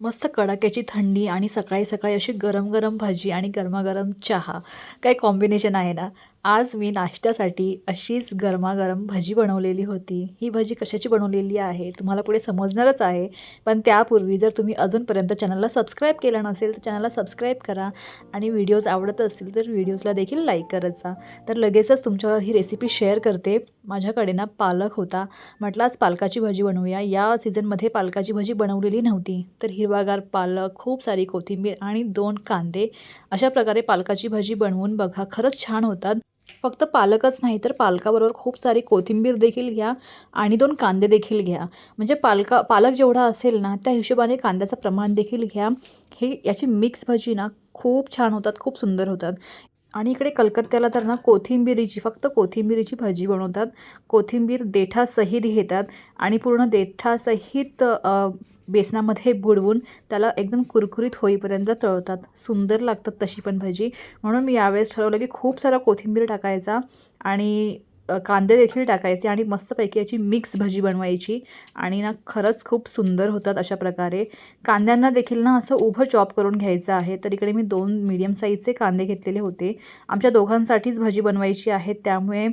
मस्त कडाक्याची थंडी आणि सकाळी सकाळी अशी गरम गरम भाजी आणि गरमागरम चहा. काय कॉम्बिनेशन आहे ना? आज मी नाश्त्यासाठी अशीच गरमागरम भजी बनवलेली होती. ही भजी कशाची बनवलेली आहे? तुम्हाला पुढे समजणारच आहे. पण त्यापूर्वी जर तुम्ही अजूनपर्यंत चॅनलला सबस्क्राईब केलं नसेल तर चॅनलला सबस्क्राईब करा आणि व्हिडिओज आवडत असतील तर व्हिडिओजला देखील लाईक करत जा. तर लगेचच तुमच्यावर ही रेसिपी शेअर करते. माझ्याकडे ना पालक होता. म्हटलं आज पालकाची भाजी बनवूया. या सीझनमध्ये पालकाची भजी बनवलेली नव्हती. तर हिरवागार पालक खूप सारी कोथिंबीर आणि दोन कांदे अशा प्रकारे पालकाची भाजी बनवून बघा. खरंच छान होतात. फक्त पालकच नाही तर पालकाबरोबर खूप सारी कोथिंबीर देखील घ्या आणि दोन कांदे देखील घ्या. म्हणजे पालका पालक जेवढा असेल ना त्या हिशोबाने कांद्याचं प्रमाण देखील घ्या. हे याची मिक्स भजी ना खूप छान होतात खूप सुंदर होतात. आणि इकडे कलकत्त्याला तर ना कोथिंबीरीची फक्त कोथिंबीरीची भाजी बनवतात. कोथिंबीर देठासहित घेतात आणि पूर्ण देठासहित बेसनामध्ये बुडवून त्याला एकदम कुरकुरीत होईपर्यंत तळतात. सुंदर लागतात तशी पण भाजी. म्हणून मी यावेळेस ठरवलं की खूप सारा कोथिंबीर टाकायचा आणि कांदे देखील टाकायचे आणि मस्तपैकी याची मिक्स भजी बनवायची. आणि ना खरंच खूप सुंदर होतात अशा प्रकारे. कांद्यांना देखील ना असं उभं चॉप करून घ्यायचं आहे. तर इकडे मी दोन मीडियम साईजचे कांदे घेतलेले होते. आमच्या दोघांसाठीच भजी बनवायची आहे. त्यामुळे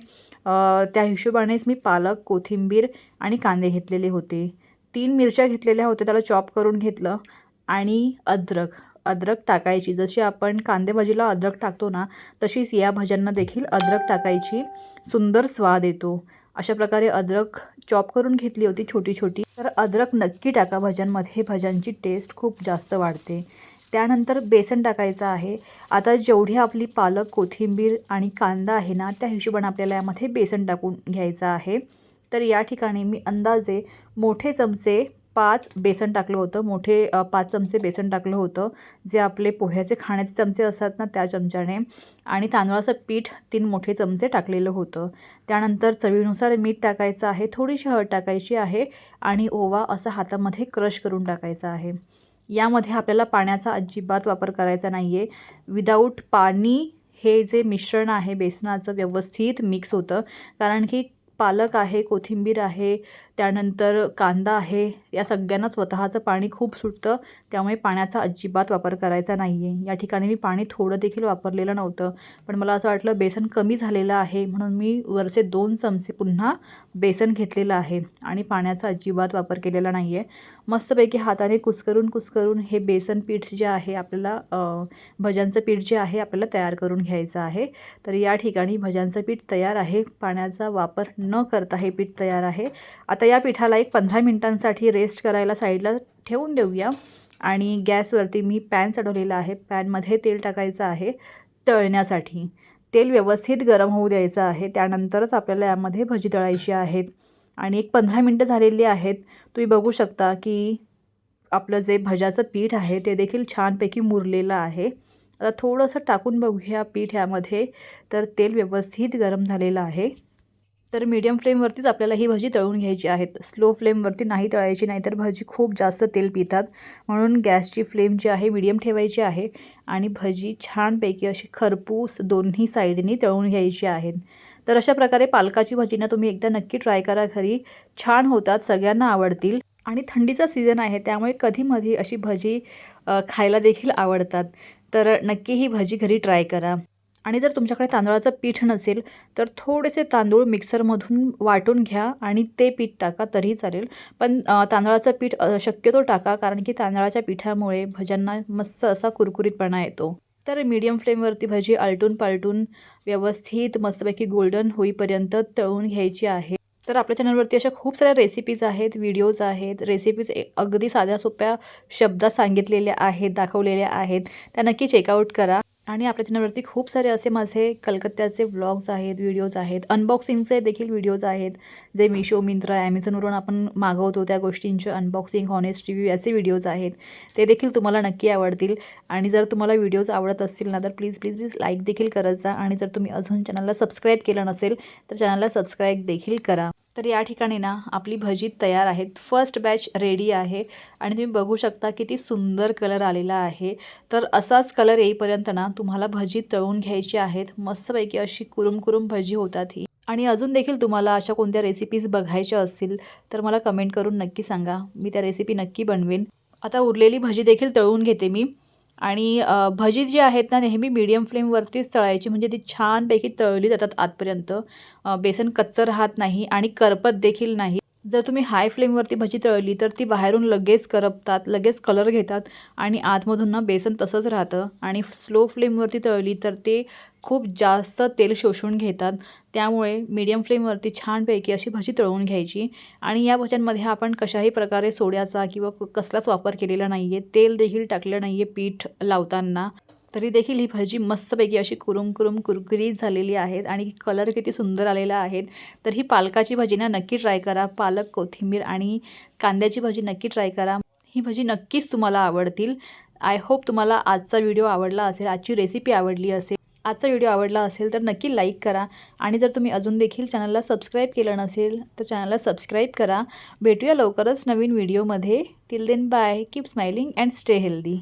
त्या हिशोबानेच मी पालक कोथिंबीर आणि कांदे घेतलेले होते. तीन मिरच्या घेतलेल्या होत्या त्याला चॉप करून घेतलं. आणि अद्रक. अद्रक टाकायची. जशी आपण कांदेभाजीला अद्रक टाकतो ना तशीच या भाज्यांना देखील अद्रक टाकायची. सुंदर स्वाद येतो. अशा प्रकारे अद्रक चॉप करून घेतली होती छोटी छोटी. तर अद्रक नक्की टाका भाज्यांमध्ये. भाज्यांची टेस्ट खूप जास्त वाढते. त्यानंतर बेसन टाकायचं आहे. आता जेवढी आपली पालक कोथिंबीर आणि कांदा आहे ना त्या हिशोबाने आपल्याला यामध्ये बेसन टाकून घ्यायचं आहे. तर या ठिकाणी मी अंदाजे मोठे चमचे पाच बेसन टाकलं होतं. मोठे पाच चमचे बेसन टाकलं होतं. जे आपले पोह्याचे खाण्याचे चमचे असतात ना त्या चमच्याने. आणि तांदळाचं पीठ तीन मोठे चमचे टाकलेलं होतं. त्यानंतर चवीनुसार मीठ टाकायचं आहे. थोडीशी हळद टाकायची आहे. आणि ओवा असा हातामध्ये क्रश करून टाकायचा आहे. यामध्ये आपल्याला पाण्याचा अजिबात वापर करायचा नाही आहे विदाऊट पाणी हे जे मिश्रण आहे बेसनाचं व्यवस्थित मिक्स होतं. कारण की पालक आहे कोथिंबीर आहे त्यानंतर कांदा आहे. या सगळ्यांना स्वतःचं पाणी खूप सुटतं. त्यामुळे पाण्याचा अजिबात वापर करायचा नाही आहे या ठिकाणी मी पाणी थोडं देखील वापरलेलं नव्हतं. पण मला असं वाटलं बेसन कमी झालेलं आहे. म्हणून मी वरचे दोन चमचे पुन्हा बेसन घेतलेलं आहे. आणि पाण्याचा अजिबात वापर केलेला नाही आहे मस्तपैकी हाताने कुस्करून कुस्करून हे बेसन पीठ जे आहे आपल्याला भज्यांचं पीठ जे आहे आपल्याला तयार करून घ्यायचं आहे. तर या ठिकाणी भज्यांचं पीठ तयार आहे. पाण्याचा वापर न करता हे पीठ तयार आहे. आता या पिठाला एक पंधरा मिनटांसाठी रेस्ट करायला साईडला ठेवून देऊया. आणि गॅसवरती मी पॅन चढवलेला आहे. पॅनमध्ये तेल टाकायचं आहे तळण्यासाठी. तेल व्यवस्थित गरम होऊ द्यायचं आहे. त्यानंतरच आपल्याला यामध्ये भजी तळायची आहेत. आणि एक पंधरा मिनटं झालेली आहेत. तुम्ही बघू शकता की आपलं जे भज्याचं पीठ आहे ते देखील छानपैकी मुरलेलं आहे. आता थोडंसं टाकून बघूया पीठ यामध्ये. तर तेल व्यवस्थित गरम झालेलं आहे. तर मीडियम फ्लेमवरतीच आपल्याला ही भजी तळून घ्यायची आहेत. स्लो फ्लेमवरती नाही तळायची नाहीतर भजी खूप जास्त तेल पितात. म्हणून गॅसची फ्लेम जी आहे मीडियम ठेवायची आहे आणि भजी छानपैकी अशी खरपूस दोन्ही साईडनी तळून घ्यायची आहेत. तर अशा प्रकारे पालकाची भाजी ना तुम्ही एकदा नक्की ट्राय करा घरी छान होतात सगळ्यांना आवडतील आणि थंडीचा सीझन आहे त्यामुळे कधीमधी अशी भजी खायला देखील आवडतात. तर नक्की ही भजी घरी ट्राय करा. आणि जर तुमच्याकडे तांदळाचं पीठ नसेल तर थोडेसे तांदूळ मिक्सरमधून वाटून घ्या आणि ते पीठ टाका तरीही चालेल. पण तांदळाचं पीठ शक्यतो टाका कारण की तांदळाच्या पिठामुळे भज्यांना मस्त असा कुरकुरीतपणा येतो. तर मीडियम फ्लेमवरती भजी आलटून पालटून व्यवस्थित मस्तपैकी गोल्डन होईपर्यंत तळून घ्यायची आहे. तर आपल्या चॅनलवरती अशा खूप साऱ्या रेसिपीज आहेत व्हिडिओज आहेत रेसिपीज अगदी साध्या सोप्या शब्दात सांगितलेल्या आहेत दाखवलेल्या आहेत. त्या नक्की चेकआउट करा. आणि आपल्या चॅनलवरती खूप सारे असे माझे कलकत्त्याचे व्लॉग्स आहेत व्हिडिओज आहेत. अनबॉक्सिंगचे देखील व्हिडिओज आहेत. जे मिशो मिंत्रा ॲमेझॉनवरून आपण मागवतो त्या गोष्टींचे अनबॉक्सिंग हॉनेस्ट रिव्ह्यू याचे व्हिडिओज आहेत. ते देखील तुम्हाला नक्की आवडतील. आणि जर तुम्हाला व्हिडिओज आवडत असतील ना तर प्लीज प्लीज प्लीज लाईक देखील करत जा. आणि जर तुम्ही अजून चॅनलला सबस्क्राईब केलं नसेल तर चॅनलला सबस्क्राईब देखील करा. तर या ठिकाणी ना आपली भजी तयार आहेत. फर्स्ट बॅच रेडी आहे. आणि तुम्ही बघू शकता किती सुंदर कलर आलेला आहे. तर असाच कलर येईपर्यंत ना तुम्हाला भजी तळून घ्यायची आहेत. मस्तपैकी अशी कुरुम कुरुम भजी होतात ही. आणि अजून देखील तुम्हाला अशा कोणत्या रेसिपीज बघायच्या असतील तर मला कमेंट करून नक्की सांगा. मी त्या रेसिपी नक्की बनवेन. आता उरलेली भजी देखील तळून घेते मी. आणि भजी जी आहेत ना नेहमी मीडियम फ्लेमवरतीच तळायची. म्हणजे ती छानपैकी तळली जातात आतपर्यंत. बेसन कच्चं राहत नाही आणि करपत देखील नाही. जर तुम्ही हाय फ्लेमवरती भजी तळली तर ती बाहेरून लगेच करपतात लगेच कलर घेतात आणि आतमधून ना बेसन तसंच राहतं. आणि स्लो फ्लेमवरती तळली तर ते खूप जास्त तेल शोषून घेतात. त्यामुळे मीडियम फ्लेमवरती छानपैकी अशी भजी तळून घ्यायची. आणि या भज्यांमध्ये आपण कशाही प्रकारे सोड्याचा किंवा क- कसलाच वापर केलेला नाही आहे तेल देखील टाकलं नाही आहे पीठ लावताना. तरी देखील ही भजी मस्तपैकी अशी कुरुम कुरुम कुरकुरीत झालेली आहेत आणि कलर किती सुंदर आलेला आहेत तर ही पालकाची भजी ना नक्की ट्राय करा. पालक कोथिंबीर आणि कांद्याची भजी नक्की ट्राय करा. ही भजी नक्कीच तुम्हाला आवडतील. आय होप तुम्हाला आजचा व्हिडिओ आवडला असेल आजची रेसिपी आवडली असेल. आजचा व्हिडिओ आवडला असेल तर नक्की लाईक करा. आणि जर तुम्ही अजून देखील चॅनलला सबस्क्राईब केलं नसेल तर चॅनलला सबस्क्राईब करा. भेटूया लवकरच नवीन व्हिडिओमध्ये. Till then bye keep smiling and stay healthy